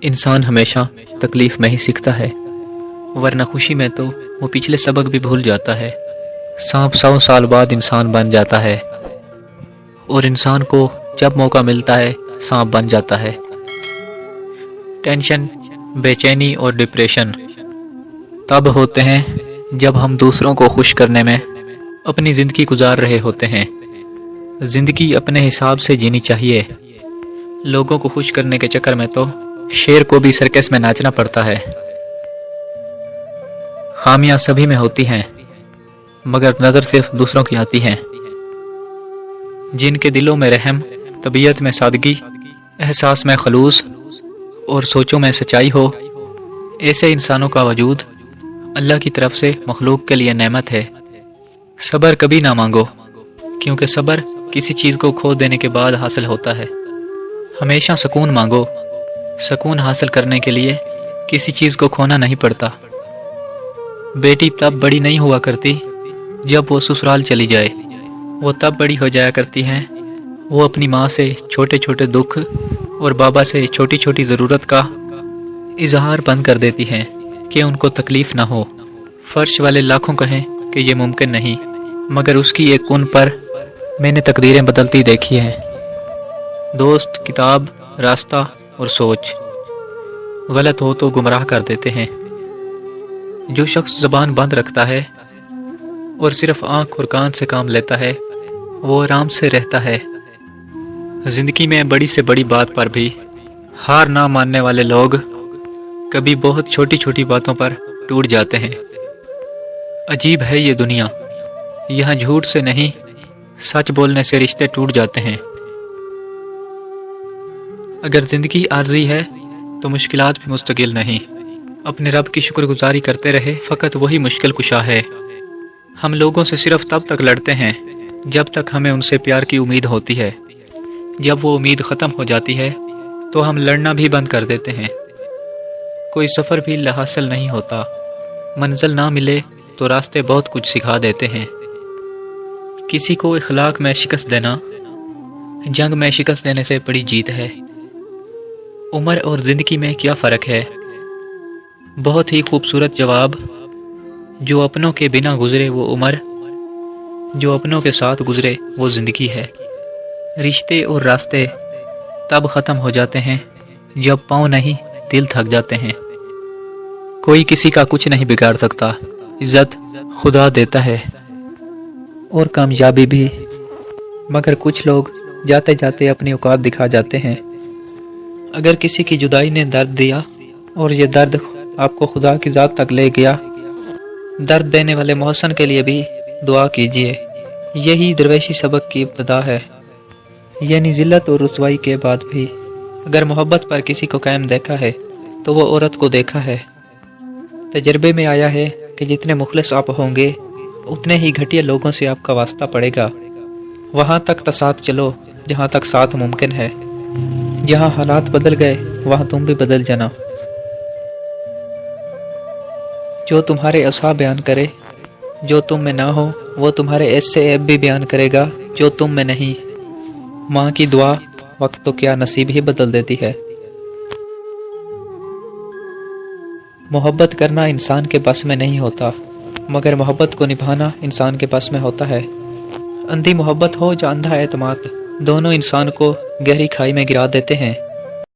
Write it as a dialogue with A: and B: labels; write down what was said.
A: انسان ہمیشہ تکلیف میں ہی سیکھتا ہے، ورنہ خوشی میں تو وہ پچھلے سبق بھی بھول جاتا ہے۔ سانپ سو سال بعد انسان بن جاتا ہے۔ اور انسان کو جب موقع ملتا ہے، سانپ بن جاتا ہے۔ ٹینشن، بے چینی اور ڈپریشن تب ہوتے ہیں جب ہم دوسروں کو خوش کرنے میں اپنی زندگی گزار رہے ہوتے ہیں۔ زندگی اپنے حساب سے جینی چاہیے۔ لوگوں کو خوش کرنے کے چکر میں تو شیر کو بھی سرکس میں ناچنا پڑتا ہے۔ خامیاں سبھی میں ہوتی ہیں، مگر نظر صرف دوسروں کی آتی ہیں۔ جن کے دلوں میں رحم، طبیعت میں سادگی، احساس میں خلوص اور سوچوں میں سچائی ہو، ایسے انسانوں کا وجود اللہ کی طرف سے مخلوق کے لیے نعمت ہے۔ صبر کبھی نہ مانگو، کیونکہ صبر کسی چیز کو کھو دینے کے بعد حاصل ہوتا ہے۔ ہمیشہ سکون مانگو۔ سکون حاصل کرنے کے لیے کسی چیز کو کھونا نہیں پڑتا۔ بیٹی تب بڑی نہیں ہوا کرتی جب وہ سسرال چلی جائے۔ وہ تب بڑی ہو جایا کرتی ہیں۔ وہ اپنی ماں سے چھوٹے چھوٹے دکھ اور بابا سے چھوٹی چھوٹی ضرورت کا اظہار بند کر دیتی ہیں کہ ان کو تکلیف نہ ہو۔ فرش والے لاکھوں کہیں کہ یہ ممکن نہیں، مگر اس کی ایک کن پر میں نے تقدیریں بدلتی دیکھی ہیں۔ دوست، کتاب، راستہ اور سوچ۔ غلط ہو تو گمراہ کر دیتے ہیں۔ جو شخص زبان بند رکھتا ہے اور صرف آنکھ اور کان سے کام لیتا ہے، وہ آرام سے رہتا ہے۔ زندگی میں بڑی سے بڑی بات پر بھی ہار نہ ماننے والے لوگ کبھی بہت چھوٹی چھوٹی باتوں پر ٹوٹ جاتے ہیں۔ عجیب ہے یہ دنیا۔ یہاں جھوٹ سے نہیں، سچ بولنے سے رشتے ٹوٹ جاتے ہیں۔ اگر زندگی عارضی ہے تو مشکلات بھی مستقل نہیں۔ اپنے رب کی شکر گزاری کرتے رہے فقط وہی مشکل کشا ہے۔ ہم لوگوں سے صرف تب تک لڑتے ہیں جب تک ہمیں ان سے پیار کی امید ہوتی ہے۔ جب وہ امید ختم ہو جاتی ہے تو ہم لڑنا بھی بند کر دیتے ہیں۔ کوئی سفر بھی لحاصل نہیں ہوتا۔ منزل نہ ملے تو راستے بہت کچھ سکھا دیتے ہیں۔ کسی کو اخلاق میں شکست دینا، جنگ میں شکست دینے سے بڑی جیت ہے۔ عمر اور زندگی میں کیا فرق ہے؟ بہت ہی خوبصورت جواب۔ جو اپنوں کے بنا گزرے وہ عمر، جو اپنوں کے ساتھ گزرے وہ زندگی ہے۔ رشتے اور راستے تب ختم ہو جاتے ہیں جب پاؤں نہیں، دل تھک جاتے ہیں۔ کوئی کسی کا کچھ نہیں بگاڑ سکتا۔ عزت خدا دیتا ہے۔ اور کامیابی بھی۔ مگر کچھ لوگ جاتے جاتے اپنی اوقات دکھا جاتے ہیں۔ اگر کسی کی جدائی نے درد دیا اور یہ درد آپ کو خدا کی ذات تک لے گیا، درد دینے والے محسن کے لیے بھی دعا کیجیے یہی درویشی سبق کی ابتدا ہے۔ یعنی ذلت اور رسوائی کے بعد بھی اگر محبت پر کسی کو قائم دیکھا ہے، تو وہ عورت کو دیکھا ہے۔ تجربے میں آیا ہے کہ جتنے مخلص آپ ہوں گے، اتنے ہی گھٹیا لوگوں سے آپ کا واسطہ پڑے گا۔ وہاں تک تو ساتھ چلو جہاں تک ساتھ ممکن ہے۔ جہاں حالات بدل گئے، وہاں تم بھی بدل جانا۔ جو تمہارے اصحاب بیان کرے، جو تم میں نہ ہو، وہ تمہارے ایسے ایب بھی بیان کرے گا، جو تم میں نہیں۔ ماں کی دعا وقت تو کیا نصیب ہی بدل دیتی ہے۔ محبت کرنا انسان کے بس میں نہیں ہوتا، مگر محبت کو نبھانا انسان کے پاس میں ہوتا ہے۔ اندھی محبت ہو یا اندھا اعتماد۔ دونوں انسان کو گہری کھائی میں گرا دیتے ہیں۔